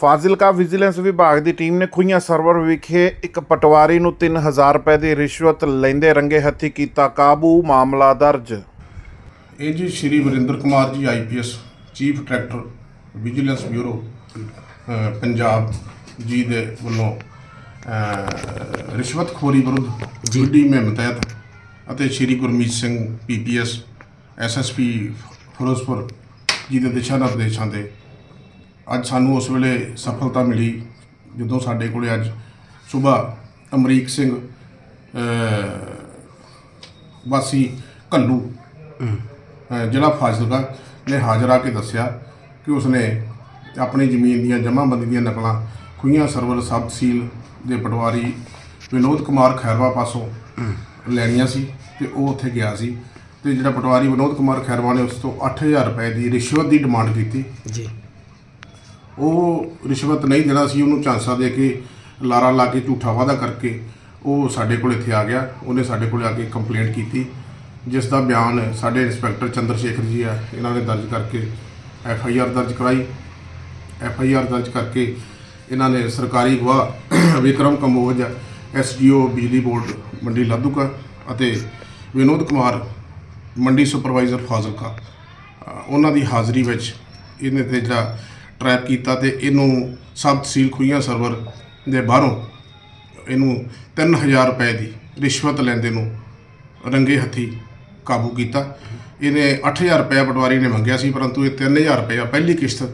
Fazilka vigilance ਵਿਭਾਗ ਦੀ team ਨੇ Khuian server ਵਿਖੇ ਇੱਕ ਪਟਵਾਰੀ ਨੂੰ 3000 ਰੁਪਏ ਦੀ ਰਿਸ਼ਵਤ ਲੈਂਦੇ ਰੰਗੇ ਹੱਥੀ ਕੀਤਾ ਕਾਬੂ ਮਾਮਲਾ ਦਰਜ। ਇਹ ਜੀ Shri Varinder Kumar ji IPS chief director Vigilance Bureau Punjab ji ਦੇ ਵੱਲੋਂ ਰਿਸ਼ਵਤਖੋਰੀ ਵਿਰੁੱਧ ਜੀਡੀ ਮੁਹਿੰਮ ਤਹਿਤ ਅਤੇ ਸ਼੍ਰੀ ਗੁਰਮੀਤ ਸਿੰਘ ਪੀਪੀਐਸ ਐਸਐਸਪੀ ਫਿਰੋਜ਼ਪੁਰ ਜੀ ਦੇ ਦਿਸ਼ਾ ਨਿਰਦੇਸ਼ਾਂ ਦੇ ਅੱਜ ਸਾਨੂੰ ਉਸ ਵੇਲੇ ਸਫਲਤਾ ਮਿਲੀ ਜਦੋਂ ਸਾਡੇ ਕੋਲੇ ਅੱਜ ਸਵੇਰ ਅਮਰੀਕ ਸਿੰਘ ਅ, ਵਾਸੀ ਕੱਲੂ ਜ਼ਿਲ੍ਹਾ ਫਾਜ਼ਿਲਕਾ ਨੇ ਹਾਜ਼ਰ ਆ ਕੇ ਦੱਸਿਆ ਕਿ ਉਸਨੇ ਆਪਣੀ ਜ਼ਮੀਨ ਦੀਆਂ ਜਮ੍ਹਾਂਬੰਦੀ ਦੀਆਂ ਨਕਲਾਂ ਖੁਈਆਂ ਸਰਵਰ ਸਬ ਤਹਿਸੀਲ ਦੇ ਪਟਵਾਰੀ ਵਿਨੋਦ ਕੁਮਾਰ ਖੈਰਵਾ ਪਾਸੋਂ ਲੈਣੀਆਂ ਸੀ ਤੇ ਉਹ ਉੱਥੇ ਗਿਆ ਸੀ ਤੇ ਜਿਹੜਾ ਪਟਵਾਰੀ ਵਿਨੋਦ ਕੁਮਾਰ ਖੈਰਵਾ ਨੇ ਉਸ ਤੋਂ 8000 ਰੁਪਏ ਦੀ ਰਿਸ਼ਵਤ ਦੀ ਡਿਮਾਂਡ ਕੀਤੀ ਜੀ। ਉਹ ਰਿਸ਼ਵਤ ਨਹੀਂ ਦੇਣਾ ਸੀ, ਉਹਨੂੰ ਝਾਂਸਾ ਦੇ ਕੇ, ਲਾਰਾ ਲਾ ਕੇ, ਝੂਠਾ ਵਾਅਦਾ ਕਰਕੇ ਉਹ ਸਾਡੇ ਕੋਲ ਇੱਥੇ ਆ ਗਿਆ। ਉਹਨੇ ਸਾਡੇ ਕੋਲ ਆ ਕੇ ਕੰਪਲੇਂਟ ਕੀਤੀ, ਜਿਸ ਦਾ ਬਿਆਨ ਸਾਡੇ ਇੰਸਪੈਕਟਰ ਚੰਦਰ ਸ਼ੇਖਰ ਜੀ ਆ, ਇਹਨਾਂ ਨੇ ਦਰਜ ਕਰਕੇ ਐਫ ਆਈ ਆਰ ਦਰਜ ਕਰਾਈ। ਐਫ ਆਈ ਆਰ ਦਰਜ ਕਰਕੇ ਇਹਨਾਂ ਨੇ ਸਰਕਾਰੀ ਗਵਾਹ Vikram Kamboj S D O, ਬਿਜਲੀ ਬੋਰਡ ਮੰਡੀ ਲਾਧੂਕਾ ਅਤੇ ਵਿਨੋਦ ਕੁਮਾਰ ਮੰਡੀ ਸੁਪਰਵਾਈਜ਼ਰ ਫਾਜ਼ਿਲਕਾ। ਉਹਨਾਂ ਦੀ ਹਾਜ਼ਰੀ ਵਿੱਚ ਇਹਨੇ ਤੇ ਜਿਹੜਾ ਟਰੈਪ ਕੀਤਾ ਤੇ ਇਹਨੂੰ ਸਬ ਤਹਿਸੀਲ ਖੁਈਆਂ ਸਰਵਰ ਦੇ ਬਾਹਰੋਂ ਇਹਨੂੰ 3000 ਰੁਪਏ ਦੀ ਰਿਸ਼ਵਤ ਲੈਂਦੇ ਨੂੰ ਰੰਗੇ ਹੱਥੀ ਕਾਬੂ ਕੀਤਾ। ਇਹਨੇ 8000 ਰੁਪਏ ਪਟਵਾਰੀ ਨੇ ਮੰਗਿਆ ਸੀ ਪਰੰਤੂ ਇਹ 3000 ਰੁਪਏ ਪਹਿਲੀ ਕਿਸ਼ਤ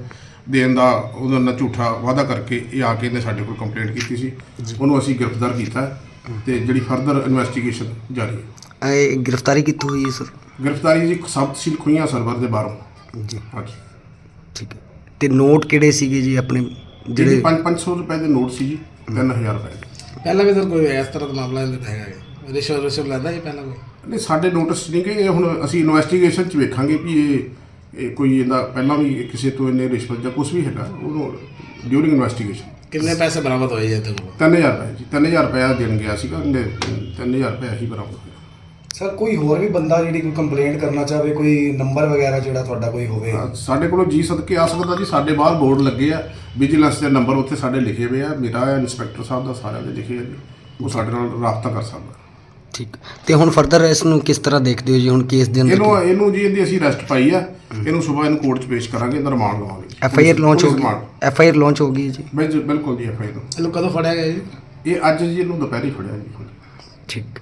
ਦੇਣ ਦਾ ਉਹਦਾ ਨਾਲ ਝੂਠਾ ਵਾਅਦਾ ਕਰਕੇ ਇਹ ਆ ਕੇ ਇਹਨੇ ਸਾਡੇ ਕੋਲ ਕੰਪਲੇਂਟ ਕੀਤੀ ਸੀ। ਉਹਨੂੰ ਅਸੀਂ ਗ੍ਰਿਫਤਾਰ ਕੀਤਾ ਤੇ ਜਿਹੜੀ ਫਰਦਰ ਇਨਵੈਸਟੀਗੇਸ਼ਨ ਜਾਰੀ ਹੈ। ਇਹ ਗ੍ਰਿਫਤਾਰੀ ਕਿੱਥੋਂ ਹੋਈ ਸਰ? ਗ੍ਰਿਫਤਾਰੀ ਜੀ ਸਬ ਤਹਿਸੀਲ ਖੁਈਆਂ ਸਰਵਰ ਦੇ ਬਾਹਰੋਂ। ਜੀ। ਹਾਂਜੀ। ਠੀਕ ਹੈ। ਤੇ ਨੋਟ ਕਿਹੜੇ ਸੀਗੇ ਜੀ ਆਪਣੇ ਜਿਹੜੇ ਜਿਹੜੇ 5-500 ਰੁਪਏ ਦੇ ਨੋਟ ਸੀ ਜੀ 3000 ਰੁਪਏ ਦੇ। ਪਹਿਲਾਂ ਵੀ ਸਰ ਕੋਈ ਇਸ ਤਰ੍ਹਾਂ ਦਾ ਮਾਮਲਾ ਇਹਦੇ ਤੇ ਹੈਗਾ ਹੈ ਰਿਸ਼ਵਤ ਰਿਸ਼ਵਤ ਲੈਂਦਾ ਜੀ ਪਹਿਲਾਂ ਕੋਈ? ਨਹੀਂ ਸਾਡੇ ਨੋਟਿਸ ਨਹੀਂ ਕਿ ਇਹ ਹੁਣ ਅਸੀਂ ਇਨਵੈਸਟੀਗੇਸ਼ਨ ਚ ਵੇਖਾਂਗੇ ਵੀ ਇਹ ਇਹ ਕੋਈ ਇਹਦਾ ਪਹਿਲਾਂ ਵੀ ਕਿਸੇ ਤੋਂ ਇਹਨੇ ਰਿਸ਼ਵਤ ਜਾਂ ਕੁਝ ਵੀ ਹੈਗਾ ਉਹਨੂੰ ਡਿਊਰਿੰਗ ਇਨਵੈਸਟੀਗੇਸ਼ਨ ਕਿੰਨੇ ਪੈਸੇ ਬਰਾਮਦ ਹੋਏ ਜੀ ਇਹਦੇ ਕੋਲ 3000 ਰੁਪਏ ਜੀ 3000 ਰੁਪਏ ਦੇਣ ਗਿਆ ਸੀਗਾ ਇਹਨੇ 3000 ਰੁਪਏ ਹੀ ਬਰਾਮਦ ਹੋਇਆ। ਸਰ ਕੋਈ ਹੋਰ ਵੀ ਬੰਦਾ ਜਿਹੜੀ ਕੋਈ ਕੰਪਲੇਂਟ ਕਰਨਾ ਚਾਹਵੇ ਕੋਈ ਨੰਬਰ ਵਗੈਰਾ ਜਿਹੜਾ ਤੁਹਾਡਾ ਕੋਈ ਹੋਵੇ? ਸਾਡੇ ਕੋਲੋਂ ਜੀ ਸਦਕੇ ਆ ਸਕਦਾ ਜੀ ਸਾਡੇ ਬਾਹਰ ਬੋਰਡ ਲੱਗੇ ਆ ਵਿਜੀਲੈਂਸ ਦੇ ਨੰਬਰ ਉੱਥੇ ਸਾਡੇ ਲਿਖੇ ਹੋਏ ਆ ਮੇਰਾ ਹੈ ਇੰਸਪੈਕਟਰ ਸਾਹਿਬ ਦਾ ਸਾਰਿਆਂ ਦੇ ਲਿਖੇ ਆ ਜੀ ਉਹ ਸਾਡੇ ਨਾਲ ਰਾਬਤਾ ਕਰ ਸਕਦਾ। ਠੀਕ। ਤੇ ਹੁਣ ਫਰਦਰ ਇਸ ਨੂੰ ਕਿਸ ਤਰ੍ਹਾਂ ਦੇਖਦੇ ਹੋ ਜੀ ਹੁਣ ਕੇਸ ਦੇ ਅੰਦਰ ਇਹਨੂੰ ਇਹਨੂੰ ਜੀ ਇਹਦੀ ਅਸੀਂ ਅਰੈਸਟ ਪਾਈ ਆ ਇਹਨੂੰ ਸਵੇਰ ਇਹਨੂੰ ਕੋਰਟ 'ਚ ਪੇਸ਼ ਕਰਾਂਗੇ ਇਹਦਾ ਰਿਮਾਂਡ ਲਵਾਂਗੇ। ਐਫ ਆਈ ਆਰ ਲਾਂਚ ਹੋ ਗਈ। ਐਫ ਆਈ ਆਰ ਲਾਂਚ ਹੋ ਗਈ ਹੈ ਜੀ। ਬਿਲ- ਬਿਲਕੁਲ ਜੀ ਐਫ ਆਈ ਇਹਨੂੰ ਕਦੋਂ ਫੜਿਆ ਗਿਆ ਜੀ? ਇਹ ਅੱਜ ਜੀ ਇਹਨੂੰ ਦੁਪਹਿਰੇ ਫੜਿਆ ਜੀ। ਠੀਕ।